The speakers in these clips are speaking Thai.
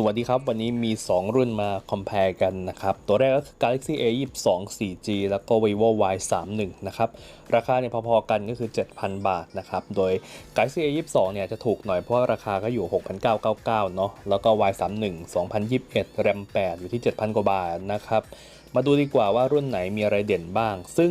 สวัสดีครับ วันนี้มี 2 รุ่นมา compare กันนะครับ ตัวแรกก็คือ Galaxy A 22 4G แล้วก็ vivo Y 3 1นะครับ ราคาเนี่ยพอๆกันก็คือ 7,000 บาทนะครับ โดย Galaxy A 22เนี่ยจะถูกหน่อยเพราะราคาก็อยู่ 6,999 เนาะแล้วก็ Y 3 1 2021 RAM 8 อยู่ที่ 7,000 กว่าบาทนะครับ มาดูดีกว่าว่ารุ่นไหนมีอะไรเด่นบ้าง ซึ่ง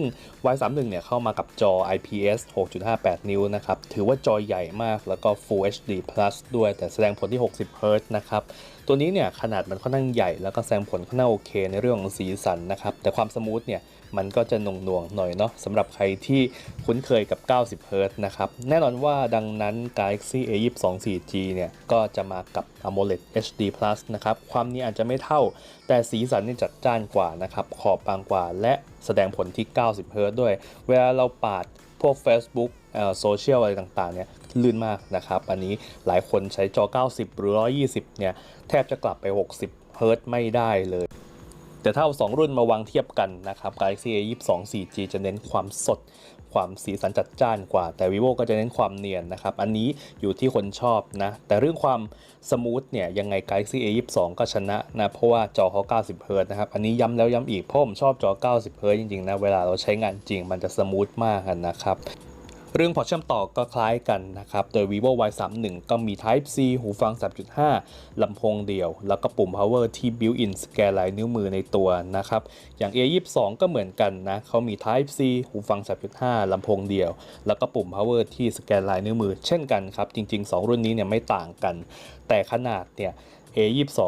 Y31 เนี่ยเข้ามากับจอ IPS 6.58 นิ้วนะครับ ถือว่าจอใหญ่มากแล้วก็ Full HD Plus ด้วยแต่แสดงผลที่ 60 Hz นะครับ ตัวนี้เนี่ยขนาดมันค่อนข้างใหญ่แล้วก็แสดงผลค่อนข้างโอเค ในเรื่องของสีสันนะครับ แต่ความสมูทเนี่ยมันก็จะหน่วงหน่อยเนาะสำหรับใครที่คุ้นเคยกับ 90 Hz นะครับ แน่นอนว่าดังนั้น Galaxy A22 4G เนี่ยก็จะมากับ AMOLED HD Plus นะครับ ความนี้อาจจะไม่เท่า แต่สีสันนี่จัดจ้านกว่านะครับ ขอบบางกว่า และแสดงผลที่ 90 Hz ด้วย เวลาเราปาดพวก Facebook โซเชียลอะไรต่างๆเนี่ย ลื่นมากนะครับ อันนี้หลายคนใช้จอ 90 หรือ 120 เนี่ย แทบจะกลับไป 60 เฮิร์ตไม่ได้เลย แต่ถ้าเอาสองรุ่นมาวางเทียบกันนะครับ Galaxy A 22 4G จะเน้นความสดความสีสันจัดจ้านกว่า แต่ vivo ก็จะเน้นความเนียนนะครับ อันนี้อยู่ที่คนชอบนะ แต่เรื่องความสมูทเนี่ย ยังไง Galaxy A 22ก็ชนะนะ เพราะว่าจอเขา90เฮิร์ตนะครับ อันนี้ย้ำแล้วย้ำอีกเพราะผมชอบจอ 90เฮิร์ตจริง ๆ นะ เวลาเราใช้งานจริงมันจะสมูทมากนะครับ รื่องพอร์ตเชื่อมต่อก็คล้ายกันนะครับ โดย vivo y 3 1ก็มี type c หูฟัง 3.5 ลำโพงเดี่ยว แล้วก็ปุ่ม power ที่ built in สแกนลายนิ้วมือในตัวนะครับ อย่าง a 2 2ก็เหมือนกันนะเขามี type c หูฟัง 3.5 ลำโพงเดี่ยว แล้วก็ปุ่ม power ที่สแกนลายนิ้วมือ เช่นกันครับ จริง ๆ 2 รุ่นนี้เนี่ยไม่ต่างกัน แต่ขนาดเนี่ย A22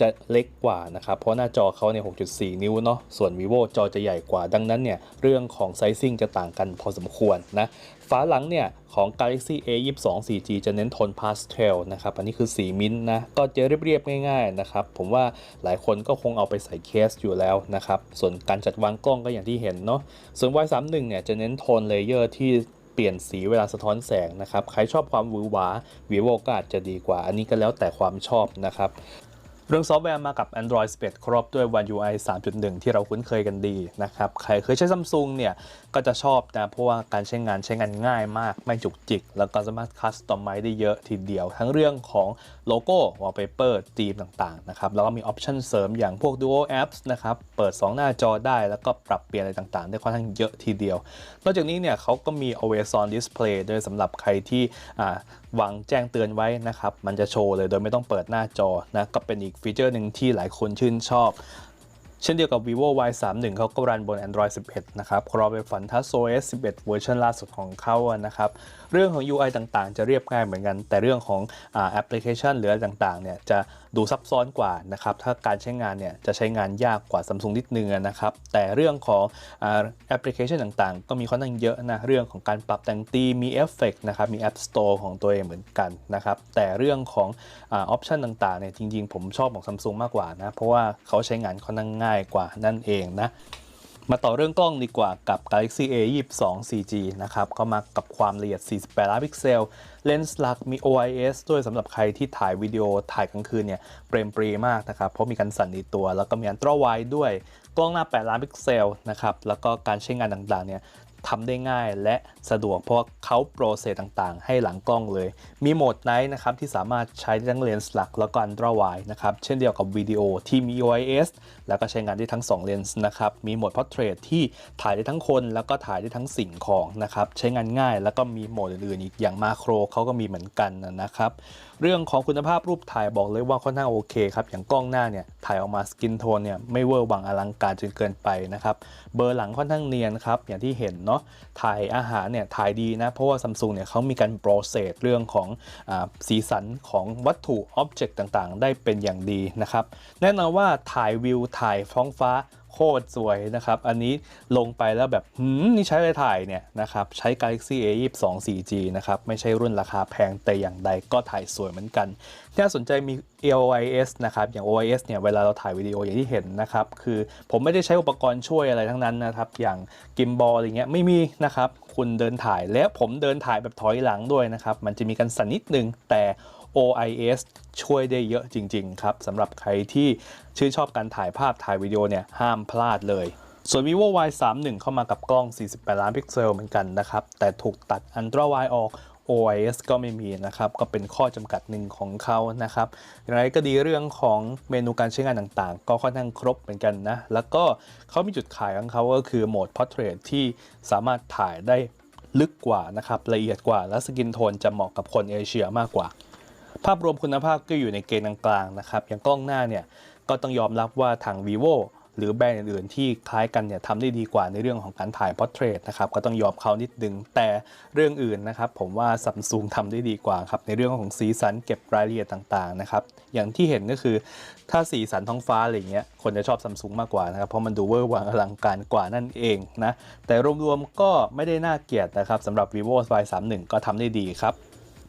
จะเล็กกว่านะครับ เพราะหน้าจอเขาเนี่ย 6.4 นิ้วเนาะ ส่วน vivo จอจะใหญ่กว่า ดังนั้นเนี่ย เรื่องของไซซิ่งจะต่างกันพอสมควรนะ ฝาหลังเนี่ย ของ Galaxy A22 4G จะเน้นโทนพาสเทลนะครับ อันนี้คือสีมิ้นนะ ก็จะเรียบๆ ง่ายๆ นะครับ ผมว่าหลายคนก็คงเอาไปใส่เคสอยู่แล้วนะครับ ส่วนการจัดวางกล้องก็อย่างที่เห็นเนาะ ส่วน Y31 เนี่ยจะเน้นโทนเลเยอร์ที่ ปลี่ยนสีเวลาสะท้อนแสงนะครับ ใครชอบความวือหวา vivo ก็อาจจะดีกว่า อันนี้ก็แล้วแต่ความชอบนะครับ เรื่องซอฟต์แวร์มากับ Android 11 ครบด้วย One UI 3.1 ที่เราคุ้นเคยกันดีนะครับ ใครเคยใช้ Samsung เนี่ย ก็จะชอบนะ เพราะว่าการใช้งานใช้งานง่ายมาก ไม่จุกจิก แล้วก็สามารถคัสตอมไมได้เยอะทีเดียว ทั้งเรื่องของโลโก้ wallpaper ธีมต่าง ๆ นะครับ แล้วก็มีออปชันเสริมอย่างพวก Duo Apps นะครับ เปิด 2 หน้าจอได้ แล้วก็ปรับเปลี่ยนอะไรต่างๆ ได้ค่อนข้างเยอะทีเดียว นอกจากนี้เนี่ยเขาก็มี Always On Display ด้วยสำหรับใครที่วางแจ้งเตือนไว้นะครับ มันจะโชว์เลยโดยไม่ต้องเปิดหน้าจอนะ ก็เป็นอีกฟีเจอร์หนึ่งที่หลายคนชื่นชอบ เช่นเดียวกับ vivo y 3 1เขาก็รันบน android 11 นะครับครอไปฝันทัส os 11 เวอร์ชันล่าสุดของเขานะครับ เรื่องของ UI ต่างๆ จะเรียบง่ายเหมือนกัน แต่เรื่องของแอปพลิเคชันหรืออะไรต่างๆ เนี่ยจะดูซับซ้อนกว่านะครับ ถ้าการใช้งานเนี่ยจะใช้งานยากกว่า Samsung นิดนึงนะครับ แต่เรื่องของแอปพลิเคชันต่างๆ ก็มีค่อนข้างเยอะนะเรื่องของการปรับแต่งตีมีเอฟเฟกนะครับมี App Store ของตัวเองเหมือนกันนะครับ แต่เรื่องของออปชันต่างๆเนี่ยจริงๆ ผมชอบของ Samsung มากกว่านะ เพราะว่าเขาใช้งานค่อนข้างง่ายกว่านั่นเองนะ มาต่อเรื่องกล้องดีกว่ากับ Galaxy A 22 4G นะครับก็มากับความละเอียด 48 ล้านพิกเซล เลนส์หลักมี OIS ด้วยสำหรับใครที่ถ่ายวิดีโอถ่ายกลางคืนเนี่ยเปรมปรีมากนะครับ เพราะมีการสั่นในตัว แล้วก็มีอันตราไวด้วย กล้องหน้า 8 ล้านพิกเซลนะครับแล้วก็การใช้งานต่างๆเนี่ย ทำได้ง่ายและสะดวกเพราะเขาโปรเซสต่างๆ ให้หลังกล้องเลย มีโหมดไนท์นะครับที่สามารถใช้ทั้งเลนส์หลักแล้วก็อันตราไวนะครับ เช่นเดียวกับวิดีโอที่มี OIS แล้วก็ใช้งานได้ทั้ง 2 เลนส์นะครับ มีโหมด Portrait ที่ถ่ายได้ทั้งคน แล้วก็ถ่ายได้ทั้งสิ่งของนะครับ ใช้งานง่ายแล้วก็มีโหมดอื่นๆอีกอย่างมาโครเขาก็มีเหมือนกันนะครับ เรื่องของคุณภาพรูปถ่ายบอกเลยว่าค่อนข้างโอเคครับ อย่างกล้องหน้าเนี่ยถ่ายออกมาสกินโทนเนี่ยไม่เวอร์วังอลังการจนเกินไปนะครับ เบอร์หลังค่อนข้างเนียนครับอย่างที่เห็นเนาะถ่ายอาหารเนี่ยถ่ายดีนะ เพราะว่าซัมซุงเนี่ยเขามีการโปรเซสเรื่องของอสีสันของวัตถุอ็อบเจกต์ต่างๆ ได้เป็นอย่างดีนะครับ แน่นอนว่าถ่ายวิวถ่ายท้องฟ้า โคตรสวยนะครับ อันนี้ลงไปแล้วแบบหืมนี่ใช้อะไรถ่ายเนี่ยนะครับ ใช้ Galaxy A 22 4G นะครับ ไม่ใช่รุ่นราคาแพงแต่อย่างใดก็ถ่ายสวยเหมือนกันที่น่าสนใจมี OIS นะครับ อย่าง OIS เนี่ย เวลาเราถ่ายวิดีโออย่างที่เห็นนะครับ คือผมไม่ได้ใช้อุปกรณ์ช่วยอะไรทั้งนั้นนะครับ อย่างกิมบอลอะไรเงี้ยไม่มีนะครับ คุณเดินถ่ายแล้วผมเดินถ่ายแบบถอยหลังด้วยนะครับ มันจะมีกันสันนิดนึงแต่ OIS ช่วยได้เยอะจริง ๆ ครับสำหรับใครที่ชื่นชอบการถ่ายภาพถ่ายวิดีโอเนี่ยห้ามพลาดเลยส่วน vivo y 3 1เข้ามากับกล้อง 48 ล้านพิกเซลเหมือนกันนะครับ แต่ถูกตัดอันตราไวออก OIS ก็ไม่มีนะครับ ก็เป็นข้อจำกัดหนึ่งของเขานะครับ อย่างไรก็ดีเรื่องของเมนูการใช้งานต่างๆ ก็ค่อนข้างครบเหมือนกันนะ แล้วก็เขามีจุดขายของเขาก็คือโหมด Portrait ที่สามารถถ่ายได้ลึกกว่านะครับ ละเอียดกว่า และสกินโทนจะเหมาะกับคนเอเชียมากกว่า ภาพรวมคุณภาพก็อยู่ในเกณฑ์กลางๆนะครับ อย่างกล้องหน้าเนี่ยก็ต้องยอมรับว่าทาง vivo หรือแบรนด์อื่นๆ ที่คล้ายกันเนี่ยทำได้ดีกว่าในเรื่องของการถ่าย portrait นะครับก็ต้องยอมเขานิดนึงแต่เรื่องอื่นนะครับผมว่าซัมซุงทำได้ดีกว่าครับในเรื่องของสีสันเก็บรายละเอียดต่างๆนะครับอย่างที่เห็นก็คือถ้าสีสันท้องฟ้าอะไรเงี้ยคนจะชอบซัมซุงมากกว่านะครับเพราะมันดูเวอร์วังอลังการกว่านั่นเองนะแต่รวมๆก็ไม่ได้น่าเกลียดนะครับสำหรับ vivo y 3 1ก็ทำได้ดีครับ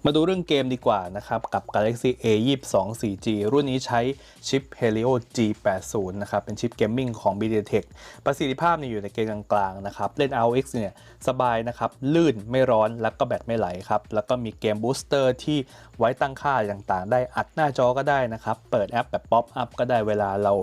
มาดูเรื่องเกมดีกว่านะครับกับ Galaxy A 2 2 4G รุ่นนี้ใช้ชิป Helio G80 นะครับเป็นชิปเกมมิ่งของ MediaTek ประสิทธิภาพเนี่ยอยู่ในเกณฑ์กลางๆนะครับเล่น RX เนี่ยสบายนะครับลื่นไม่ร้อนแล้วก็แบตไม่ไหลครับแล้วก็มีเกมบูสเตอร์ที่ไว้ตั้งค่าต่างๆ ได้อัดหน้าจอก็ได้นะครับเปิดแอปแบบป๊อปอัพก็ได้เวลาเรา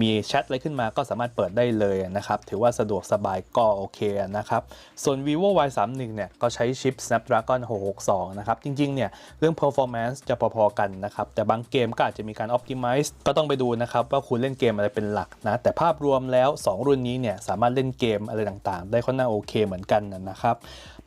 มีแชทอะไรขึ้นมาก็สามารถเปิดได้เลยนะครับถือว่าสะดวกสบายก็โอเคนะครับส่วน vivo y 3 1เนี่ยก็ใช้ชิป snapdragon 662นะครับจริงๆเนี่ยเรื่อง performance จะพอๆกันนะครับ แต่บางเกมก็อาจจะมีการ optimize ก็ต้องไปดูนะครับว่าคุณเล่นเกมอะไรเป็นหลักนะแต่ภาพรวมแล้ว 2 รุ่นนี้เนี่ยสามารถเล่นเกมอะไรต่างๆ ได้ค่อนข้างโอเคเหมือนกันนะครับ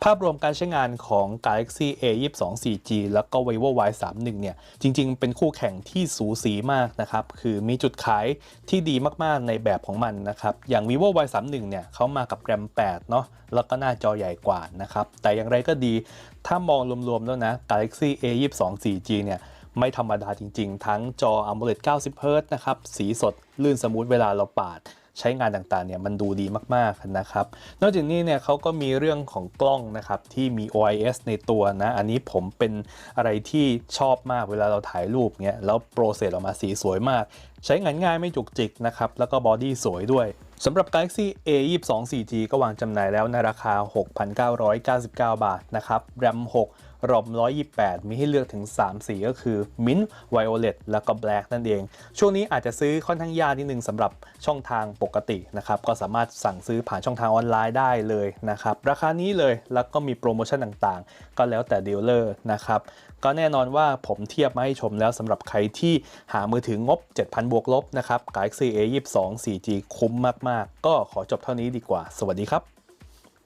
ภาพรวมการใช้งานของ Galaxy A 2 2 4G แล้วก็ vivo Y 3 1เนี่ย จริง ๆ เป็นคู่แข่งที่สูสีมากนะครับ คือมีจุดขายที่ดีมากๆในแบบของมันนะครับ อย่าง vivo Y 3 1เนี่ยเขามากับแรม 8 เนาะ แล้วก็หน้าจอใหญ่กว่านะครับ แต่อย่างไรก็ดี ถ้ามองรวม ๆ แล้วนะ Galaxy A 2 2 4G เนี่ยไม่ธรรมดาจริง ๆ ทั้งจอ AMOLED 90 Hz นะครับ สีสด ลื่นสมูทเวลาเราปาด ใช้งานต่างๆเนี่ยมันดูดีมากๆนะครับ นอกจากนี้เนี่ยเขาก็มีเรื่องของกล้องนะครับที่มี OIS ในตัวนะ อันนี้ผมเป็นอะไรที่ชอบมากเวลาเราถ่ายรูปเงี้ยแล้วโปรเซสออกมาสีสวยมาก ใช้งานง่ายไม่จุกจิกนะครับ แล้วก็บอดี้สวยด้วยสำหรับ Galaxy A 2 2 4G ก็วางจำหน่ายแล้วในราคา 6,999 บาทนะครับ RAM 6 ROM 128 มีให้เลือกถึง 3 สีก็คือ Mint Violet แล้วก็ Black นั่นเอง ช่วงนี้อาจจะซื้อค่อนข้างยากนิดนึงสำหรับช่องทางปกตินะครับ ก็สามารถสั่งซื้อผ่านช่องทางออนไลน์ได้เลยนะครับ ราคานี้เลยแล้วก็มีโปรโมชั่นต่างๆ ก็แล้วแต่ดีลเลอร์นะครับ ก็แน่นอนว่าผมเทียบมาให้ชมแล้วสำหรับใครที่หามือถืองบ 7,000 บวกลบนะครับ Galaxy A 2 2 4G คุ้มมากๆ ก็ขอจบเท่านี้ดีกว่า สวัสดีครับ